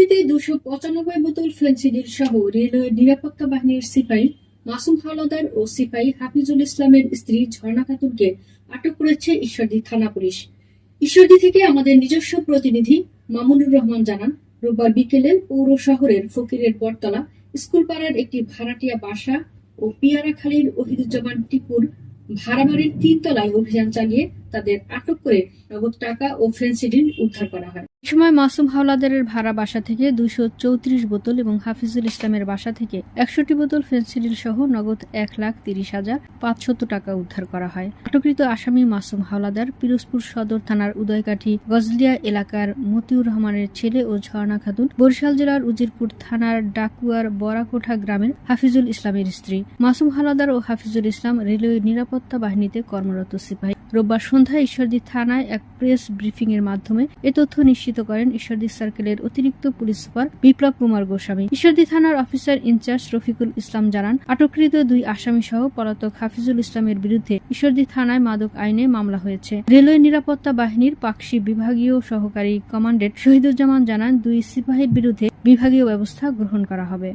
ঈশ্বরদীতে দুশো পঁচানব্বই বোতল ফেন্সিডিল সহ রেলওয়ে নিরাপত্তা বাহিনীর সিপাহী মাসুম হাওলাদার ও সিপাহী হাফিজুল ইসলামের স্ত্রী ঝর্ণা খাতুনকে আটক করেছে ঈশ্বরদী থানা পুলিশ। ঈশ্বরদী থেকে আমাদের নিজস্ব প্রতিনিধি মামুনুর রহমান জানান, রোববার বিকেলে পৌর শহরের ফকিরের বটতলা স্কুল পাড়ার একটি ভাড়াটিয়া বাসা ও পিয়ারাখালীর ওহিদুজ্জামান টিপুর ভাড়াবাড়ির তিনতলায় অভিযান চালিয়ে তাদের আটক করে নগদ টাকা ও ফেন্সিডিল উদ্ধার করা হয়। এই সময় মাসুম হাওলাদারের ভাড়া বাসা থেকে দুইশো চৌত্রিশ বোতল এবং হাফিজুল ইসলামের বাসা থেকে একষট্টি বোতল ফেন্সিডিল সহ নগদ এক লাখ তিরিশ হাজার পাঁচশত টাকা উদ্ধার করা হয়। আটককৃত আসামি মাসুম হাওলাদার পিরোজপুর সদর থানার উদয়কাঠি গজলিয়া এলাকার মতিউর রহমানের ছেলে ও ঝর্ণা খাতুন বরিশাল জেলার উজিরপুর থানার ডাকুয়ার বরাকোঠা গ্রামের হাফিজুল ইসলামের স্ত্রী। মাসুম হাওলাদার ও হাফিজুল ইসলাম রেলওয়ে নিরাপত্তা বাহিনীতে কর্মরত সিপাহী। রোববার সন্ধ্যায় ঈশ্বরদী থানায় এক প্রেস ব্রিফিং এর মাধ্যমে এ তথ্য নিশ্চিত করেন ঈশ্বরদী সার্কেলের অতিরিক্ত পুলিশ সুপার বিপ্লব কুমার গোস্বামী। ঈশ্বরদী থানার অফিসার ইনচার্জ রফিকুল ইসলাম জানান, আটককৃত দুই আসামি সহ পলাতক হাফিজুল ইসলামের বিরুদ্ধে ঈশ্বরদী থানায় মাদক আইনে মামলা হয়েছে। রেলওয়ে নিরাপত্তা বাহিনীর পাকশি বিভাগীয় সহকারী কমান্ডেন্ট শহীদুজ্জামান জানান, দুই সিপাহীর বিরুদ্ধে বিভাগীয় ব্যবস্থা গ্রহণ করা হবে।